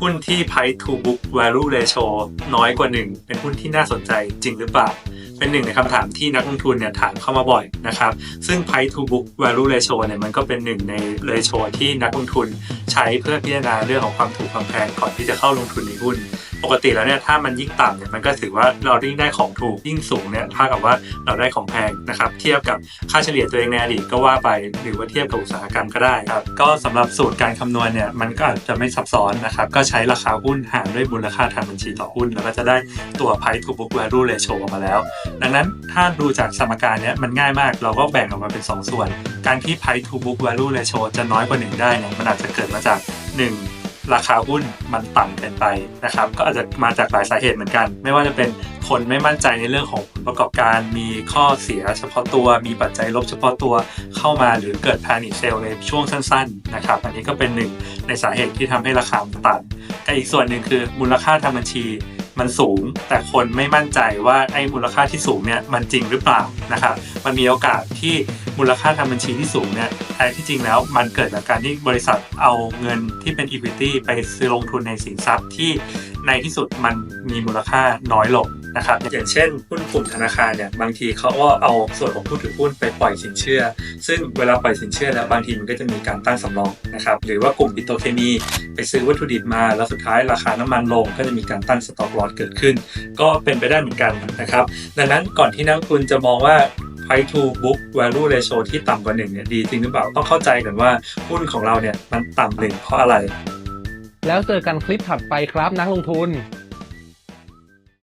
หุ้นที่ price to book value ratio น้อยกว่า 1 เป็นหุ้นที่น่าสนใจจริงหรือเปล่า เป็นหนึ่งในคำถามที่นักลงทุนเนี่ยถามเข้ามาบ่อยนะครับ ซึ่ง price to book value ratio เนี่ยมันก็เป็นหนึ่งใน ratio ที่นักลงทุนใช้เพื่อพิจารณาเรื่องของความถูกความแพงก่อนที่จะเข้าลงทุนในหุ้น ปกติแล้วเนี่ยถ้ามันยิ่งต่ำเนี่ยมันก็ถือว่าเรายิ่งได้ของถูกยิ่งสูงเนี่ยเท่ากับว่าเราได้ของแพงนะครับเทียบกับค่าเฉลี่ยตัวเองในอดีตก็ว่าไปหรือว่าเทียบกับอุตสาหกรรมก็ได้ครับก็สำหรับสูตรการคำนวณเนี่ยมันก็อาจจะไม่ซับซ้อนนะครับก็ใช้ราคาหุ้นหารด้วยมูลค่าทางบัญชีต่อหุ้น แล้วก็จะได้ตัว price to book value ratio ออกมาแล้ว ดังนั้นถ้าดูจากสมการเนี้ยมันง่ายมาก เราก็แบ่งออกมาเป็น 2 ส่วน การที่ price to book value ratio จะน้อยกว่า 1 ได้เนี่ยมันอาจจะเกิดมาจาก 1 ราคาหุ้นมันต่ำเกินไปนะครับ ก็อาจจะมาจากหลายสาเหตุเหมือนกัน ไม่ว่าจะเป็นคนไม่มั่นใจในเรื่องของผลประกอบการ มีข้อเสียเฉพาะตัว มีปัจจัยลบเฉพาะตัวเข้ามาหรือเกิด panic sell ในช่วงสั้นๆนะครับ อันนี้ก็เป็นหนึ่งในสาเหตุที่ทำให้ราคามันต่ำแต่อีกส่วนหนึ่งคือมูลค่าทางบัญชี มันสูง แต่คนไม่มั่นใจว่าไอ้มูลค่าที่สูงเนี่ยมันจริงหรือเปล่านะครับมันมีโอกาสที่มูลค่าทางบัญชีที่สูงเนี่ยแท้ที่จริงแล้วมันเกิดจากการที่บริษัทเอาเงินที่เป็น equity ไปซื้อลงทุนในสินทรัพย์ที่ในที่สุดมันมีมูลค่าน้อยลง นะครับอย่างเช่นหุ้นกลุ่มธนาคารเนี่ยบางทีเขาก็เอาส่วนของผู้ถือหุ้นไปปล่อยสินเชื่อ ซึ่งเวลาปล่อยสินเชื่อแล้วบางทีมันก็จะมีการตั้งสำรองนะครับหรือว่ากลุ่มปิโตรเคมีไปซื้อวัตถุดิบมา แล้วสุดท้ายราคาน้ำมันลง ก็จะมีการตั้งสต็อกลอสเกิดขึ้น ก็เป็นไปได้เหมือนกันนะครับ ดังนั้นก่อนที่นักลงทุนจะมองว่า price to book value ratio ที่ต่ำกว่าหนึ่งเนี่ยดีจริงหรือเปล่าต้องเข้าใจก่อนว่าหุ้นของเราเนี่ยมันต่ำหนึ่งเพราะอะไร แล้วเจอกันคลิปถัดไปครับนักลงทุน